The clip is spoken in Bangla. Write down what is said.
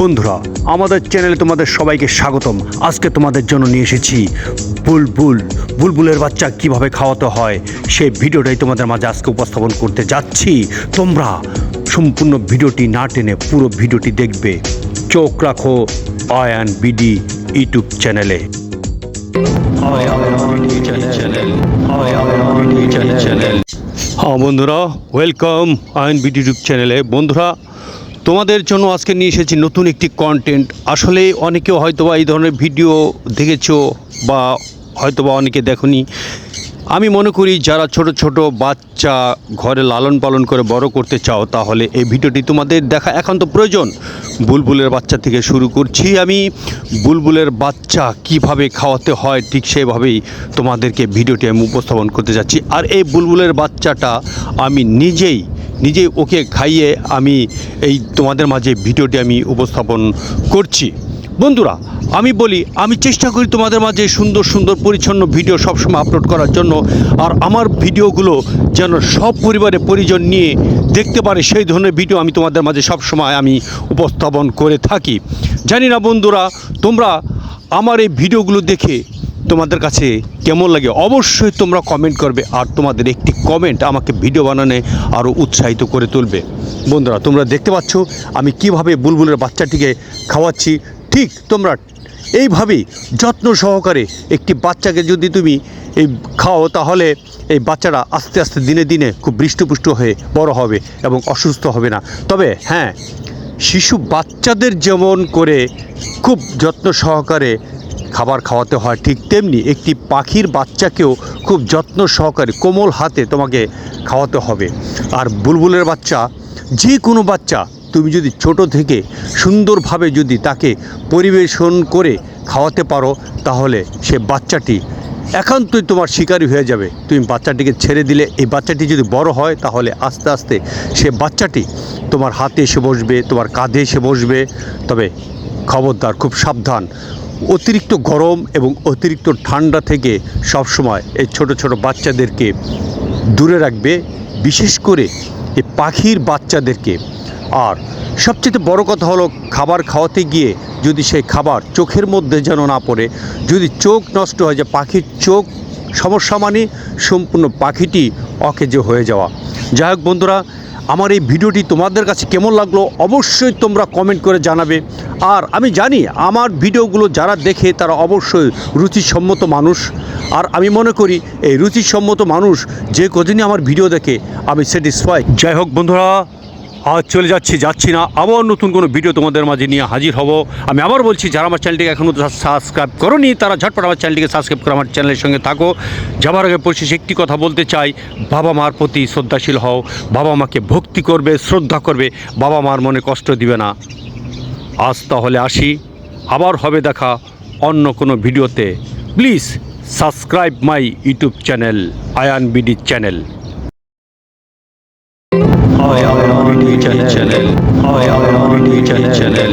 বন্ধুরা, আমাদের চ্যানেলে তোমাদের সবাইকে স্বাগতম। আজকে তোমাদের জন্য নিয়ে এসেছি বুলবুল। বুলবুলের বাচ্চা কীভাবে খাওয়াতে হয়, সেই ভিডিওটাই তোমাদের মাঝে আজকে উপস্থাপন করতে যাচ্ছি। তোমরা সম্পূর্ণ ভিডিওটি না টেনে পুরো ভিডিওটি দেখবে। চোখ রাখো আয়ান বিডি ইউটিউব চ্যানেলে হ্যাঁ বন্ধুরা ওয়েলকাম আয়ন বিডি ইউটিউব চ্যানেলে বন্ধুরা তোমাদের জন্য আজকে নিয়ে এসেছি নতুন একটি কন্টেন্ট আসলে অনেকে হয়তোবা এই ধরনের ভিডিও দেখেছ বা হয়তোবা অনেকে দেখনি। আমি মনে করি যারা ছোট ছোট বাচ্চা ঘরে লালন পালন করে বড় করতে চাও, তাহলে এই ভিডিওটি তোমাদের দেখা একান্ত প্রয়োজন। বুলবুলের বাচ্চা থেকে শুরু করছি আমি। বুলবুলের বাচ্চা কীভাবে খাওয়াতে হয়, ঠিক সেভাবেই তোমাদেরকে ভিডিওটি আমি উপস্থাপন করতে যাচ্ছি। আর এই বুলবুলের বাচ্চাটা আমি নিজেই নিজেই ওকে খাইয়ে আমি এই তোমাদের মাঝে ভিডিওটি আমি উপস্থাপন করছি। বন্ধুরা, আমি বলি, আমি চেষ্টা করি তোমাদের মাঝে সুন্দর সুন্দর পরিচ্ছন্ন ভিডিও সবসময় আপলোড করার জন্য, আর আমার ভিডিওগুলো যেন সব পরিবারে পরিজন নিয়ে দেখতে পারে, সেই ধরনের ভিডিও আমি তোমাদের মাঝে সবসময় আমি উপস্থাপন করে থাকি। জানি না বন্ধুরা, তোমরা আমার এই ভিডিওগুলো দেখে তোমাদের কাছে কেমন লাগে অবশ্যই তোমরা কমেন্ট করবে আর তোমাদের একটি কমেন্ট আমাকে ভিডিও বানানে আরও উৎসাহিত করে তুলবে। বন্ধুরা, তোমরা দেখতে পাচ্ছ আমি কীভাবে বুলবুলের বাচ্চাটিকে খাওয়াচ্ছি। ঠিক তোমরা এইভাবেই যত্ন সহকারে একটি বাচ্চাকে যদি তুমি এই খাও, তাহলে এই বাচ্চারা আস্তে আস্তে দিনে দিনে খুব বৃষ্টপুষ্ট হয়ে বড় হবে এবং অসুস্থ হবে না। তবে হ্যাঁ শিশু বাচ্চাদের যেমন করে খুব যত্ন সহকারে খাবার খাওয়াতে হয় ঠিক তেমনি একটি পাখির বাচ্চাকেও খুব যত্ন সহকারে কোমল হাতে তোমাকে খাওয়াতে হবে। আর বুলবুলের বাচ্চা, যে কোনো বাচ্চা, তুমি যদি ছোট থেকে সুন্দরভাবে যদি তাকে পরিবেশন করে খাওয়াতে পারো, তাহলে সে বাচ্চাটি একান্তই তোমার শিকারী হয়ে যাবে। তুমি বাচ্চাটিকে ছেড়ে দিলে, এই বাচ্চাটি যদি বড় হয়, তাহলে আস্তে আস্তে সে বাচ্চাটি তোমার হাতে এসে বসবে, তোমার কাঁধে এসে বসবে। তবে খবরদার, খুব সাবধান। অতিরিক্ত গরম এবং অতিরিক্ত ঠান্ডা থেকে সবসময় এই ছোট ছোট বাচ্চাদেরকে দূরে রাখবে, বিশেষ করে এই পাখির বাচ্চাদেরকে। আর সবচেয়ে বড় কথা হলো খাবার খাওয়াতে গিয়ে যদি সেই খাবার চোখের মধ্যে যেন না পড়ে, যদি চোখ নষ্ট হয়ে যায় পাখির চোখ সমস্যা মানে সম্পূর্ণ পাখিটি অকেজে হয়ে যাওয়া। যাই হোক বন্ধুরা আমার এই ভিডিওটি তোমাদের কাছে কেমন লাগল অবশ্যই তোমরা কমেন্ট করে জানাবে। আর আমি জানি আমার ভিডিওগুলো যারা দেখে তারা অবশ্যই রুচিসম্মত মানুষ। আর আমি মনে করি এই রুচিসম্মত মানুষ যে কদিনই আমার ভিডিও দেখে, আমি স্যাটিসফাই যাই হোক বন্ধুরা আজ চলে যাচ্ছি যাচ্ছি না। আবার নতুন কোনো ভিডিও তোমাদের মাঝে নিয়ে হাজির হব। আমি আবার বলছি, যারা আমার চ্যানেলটিকে এখনও সাবস্ক্রাইব করনি, তারা ঝটপট আমার চ্যানেলটিকে সাবস্ক্রাইব করে আমার চ্যানেলের সঙ্গে থাকো। যাবার আগে পরিশেষে একটি কথা বলতে চাই, বাবা মার প্রতি শ্রদ্ধাশীল হও। বাবা মাকে ভক্তি করবে, শ্রদ্ধা করবে, বাবা মার মনে কষ্ট দিবে না। আজ তাহলে আসি, আবার হবে দেখা অন্য কোনো ভিডিওতে please subscribe my YouTube channel Ayan BD channel I am channel. I am channel.